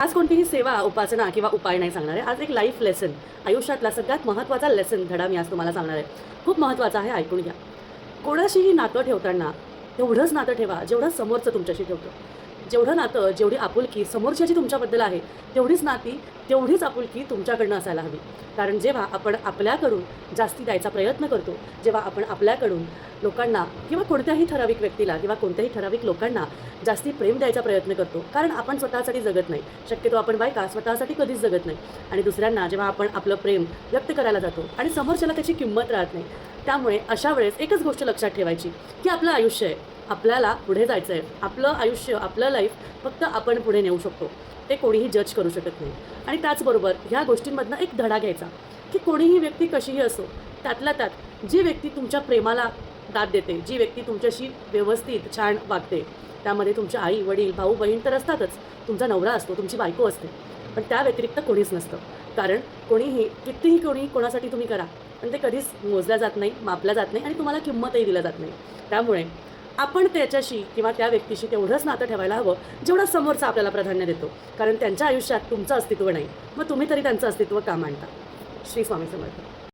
आज कोणतीही सेवा उपासना किंवा उपाय नाही सांगणार आहे. आज एक लाईफ लेसन आयुष्यातला सगळ्यात महत्त्वाचा लेसन धडा मी आज तुम्हाला सांगणार आहे. खूप महत्त्वाचा आहे ऐकून घ्या. कोणाशीही नातं ठेवताना तेवढंच नातं ठेवा जेवढं समोरचं तुमच्याशी ठेवतं. जेवढं नातं जेवढी आपुलकी समोरच्याची तुमच्याबद्दल आहे तेवढीच नाती तेवढीच आपुलकी तुमच्याकडनं असायला हवी. कारण जेव्हा आपण आपल्याकडून जास्ती द्यायचा प्रयत्न करतो जेव्हा आपण आपल्याकडून लोकांना किंवा कोणत्याही ठराविक व्यक्तीला किंवा कोणत्याही ठराविक लोकांना जास्ती प्रेम द्यायचा प्रयत्न करतो कारण आपण स्वतःसाठी जगत नाही. शक्यतो आपण बायका स्वतःसाठी कधीच जगत नाही. आणि दुसऱ्यांना जेव्हा आपण आपलं प्रेम व्यक्त करायला जातो आणि समोरच्याला त्याची किंमत राहत नाही त्यामुळे अशा वेळेस एकच गोष्ट लक्षात ठेवायची की आपलं आयुष्य आहे. आपल्याला पुढे जायचं आहे आपलं आयुष्य आपलं लाईफ फक्त आपण पुढे नेऊ शकतो. ते कोणीही जज करू शकत नाही. आणि त्याचबरोबर ह्या गोष्टींमधनं एक धडा घ्यायचा की कोणीही व्यक्ती कशीही असो त्यातल्या त्यात जी व्यक्ती तुमच्या प्रेमाला दाद देते जी व्यक्ती तुमच्याशी व्यवस्थित छान वागते त्यामध्ये तुमच्या आई वडील भाऊ बहीण तर असतातच. तुमचा नवरा असतो तुमची बायको असते. पण त्या व्यतिरिक्त कोणीच नसतं. कारण कोणीही कितीही कोणी कोणासाठी तुम्ही करा पण ते कधीच मोजल्या जात नाही मापल्या जात नाही आणि तुम्हाला किंमतही दिल्या जात नाही. त्यामुळे आपण त्याच्याशी किंवा त्या व्यक्तीशी तेवढंच नातं ठेवायला हवं जेवढं समोरचा आपल्याला प्राधान्य देतो. कारण त्यांच्या आयुष्यात तुमचं अस्तित्व नाही. मग तुम्ही तरी त्यांचं अस्तित्व का मांडता? श्री स्वामी समर्थ.